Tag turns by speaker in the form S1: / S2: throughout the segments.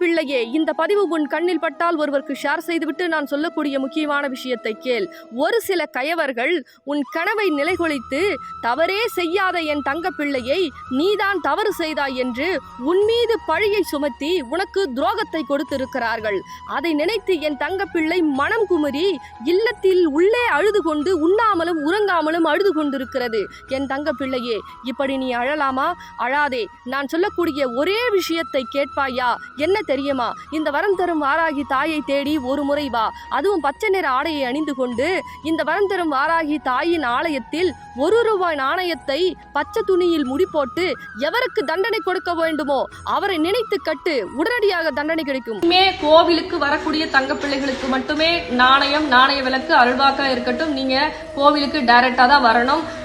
S1: பிள்ளையே இந்த பதிவு உன் கண்ணில் பட்டால் ஒருவருக்கு ஷேர் செய்துவிட்டு நான் சொல்லக்கூடிய முக்கியமான விஷயத்தை கேள். ஒரு சில கயவர்கள் உன் கனவை நிலைகுலைத்து தவறே செய்யாத என் தங்க பிள்ளையை நீதான் தவறு செய்தாய் என்று உன் மீது பழியை சுமத்தி உனக்கு துரோகத்தை கொடுத்திருக்கிறார்கள். அதை நினைத்து என் தங்க பிள்ளை மனம் குமுறி இல்லத்தில் உள்ளே அழுது கொண்டு உண்ணாமலும் உறங்காமலும் அழுது கொண்டிருக்கிறது. என் தங்க பிள்ளையே இப்படி நீ அழலாமா? அழாதே. நான் சொல்லக்கூடிய ஒரே விஷயத்தை கேட்பாயா? என்ன தெரியுமா? இந்த வரம் தரும் வாராகி தாயை தேடி ஒரு முறை வா. அதுவும் பச்சை நிற ஆடையை அணிந்து கொண்டு இந்த வரம் தரும் வாராகி தாயின் ஆலயத்தில் ஒரு ரூபாய் நாணயத்தை பச்சை துணியில் முடி போட்டு எவருக்கு தண்டனை கொடுக்க வேண்டுமோ அவரை நினைத்து கட்டு உடனடியாக தண்டனை கிடைக்கும்.
S2: கோவிலுக்கு வரக்கூடிய தங்க பிள்ளைகளுக்கு மட்டுமே நாணயம் நாணய விளக்கு அல்வாக்கா இருக்கட்டும். நீங்க கோவிலுக்கு டைரக்டா தான் வரணும்.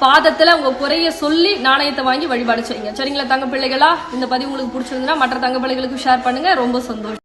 S2: பாதத்துல உங்க குறைய சொல்லி நாணயத்தை வாங்கி வழிபாடு செய்யுங்க. சரிங்களா தங்க பிள்ளைகளா? இந்த பதிவு உங்களுக்கு பிடிச்சிருந்தா மற்ற தங்க பிள்ளைகளுக்கு ஷேர் பண்ணுங்க. ரொம்ப சந்தோஷம்.